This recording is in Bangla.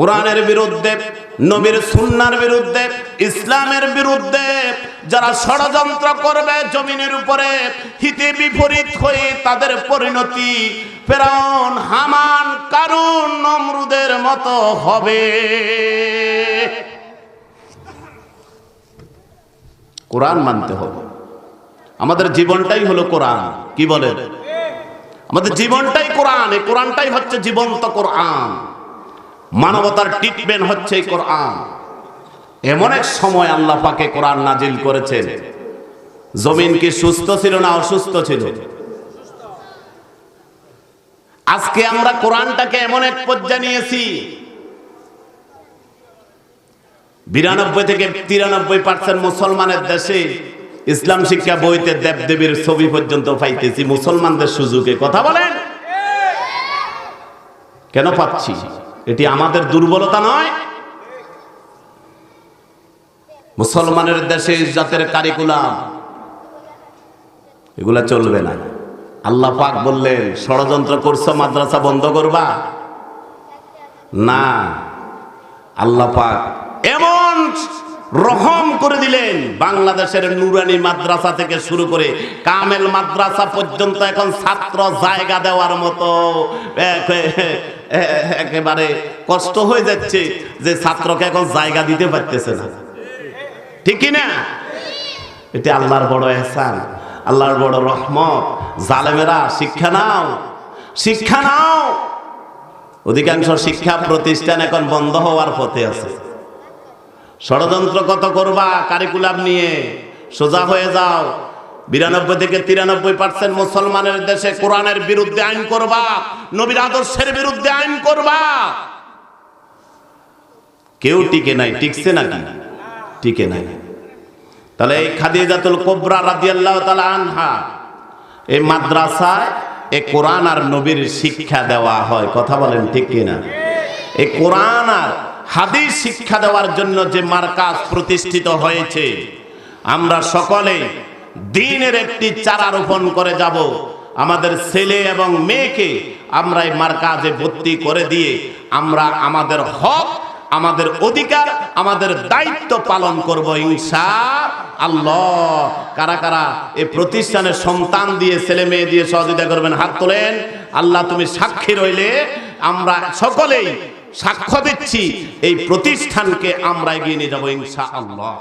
কোরআনের বিরুদ্ধে, নবীর সুন্নার বিরুদ্ধে, ইসলামের বিরুদ্ধে যারা ষড়যন্ত্র করবে জমিনের উপরে, হিতে বিপরীত হয়ে তাদের পরিণতি ফেরাউন, হামান, কারুন, নমরুদের মতো হবে। কোরআন মানতে হবে। আমাদের জীবনটাই হলো কোরআন, কি বলেন? আমাদের জীবনটাই কোরআন, এই কোরআনটাই হচ্ছে জীবন্ত কোরআন। মানবতার ট্রিটমেন্ট হচ্ছে কোরআন। এমন এক সময় আল্লাহ পাকে কোরআন নাজিল করেছেন। জমিন কি সুস্থ ছিল না অসুস্থ ছিল? আজকে আমরা কোরআনটাকে এমন এক পর্যায়ে নিয়েছি। বিরানব্বই থেকে তিরানব্বই পার্সেন্ট মুসলমানের দেশে ইসলাম শিক্ষা বইতে দেবদেবীর ছবি পর্যন্ত পাইতেছি। মুসলমানদের সুযোগে। কথা বলেন? কেন পাচ্ছি? এটি আমাদের দুর্বলতা নয়। মুসলমানের দেশে ইজ্জাতের কারিকুলাম এগুলা চলবে না। আল্লাহ পাক বললেন, ষড়যন্ত্র করছ, মাদ্রাসা বন্ধ করবা? না। আল্লাহ পাক এমন রহম করে দিলেন। বাংলাদেশের নুরানি মাদ্রাসা থেকে শুরু করে কামেল মাদ্রাসা পর্যন্ত এখন ছাত্র জায়গা দেওয়ার মতো। একেবারে কষ্ট হয়ে যাচ্ছে যে ছাত্রকে এখন জায়গা দিতে পারতেছে না। ঠিক না? এটা আল্লাহর বড় এহসান, আল্লাহর বড় রহমত। জালেমেরা, শিক্ষা নাও শিক্ষা নাও। অধিকাংশ শিক্ষা প্রতিষ্ঠান এখন বন্ধ হওয়ার পথে আছে। ষড়যন্ত্র কত করবা কারিকুলাম নিয়ে? সোজা হয়ে যাও। বিরানব্বই থেকে তিরানব্বই পার্সেন্ট মুসলমানের দেশে কোরআনের বিরুদ্ধে আইন করবা, নবীর আদর্শের বিরুদ্ধে আইন করবা। কেউ টিকে নাই, টিকছে নাকি? টিকে নাই। তাহলে এই খাদিজাতুল কোবরা রাদিয়াল্লাহু তাআলা আনহা এই মাদ্রাসায় এ কোরআন আর নবীর শিক্ষা দেওয়া হয়। কথা বলেন ঠিক কিনা? এই কোরআন আর হাদিস শিক্ষা দেওয়ার জন্য যে মার্কাজ প্রতিষ্ঠিত হয়েছে, আমরা সকলে দিনের একটি চারা রোপণ করে যাব। আমাদের ছেলে এবং মেয়েকে আমরা এই মার্কাজে ভর্তি করে দিয়ে আমরা আমাদের হক, আমাদের অধিকার, আমাদের দায়িত্ব পালন করব ইনশা আল্লাহ। কারা কারা এই প্রতিষ্ঠানের সন্তান দিয়ে, ছেলে মেয়ে দিয়ে সহযোগিতা করবেন, হাত তোলেন, আল্লাহ তুমি সাক্ষী রইলে, আমরা সকলেই সাক্ষ্য দিচ্ছি এই প্রতিষ্ঠানকে আমরা এগিয়ে নিয়ে যাব ইনশা আল্লাহ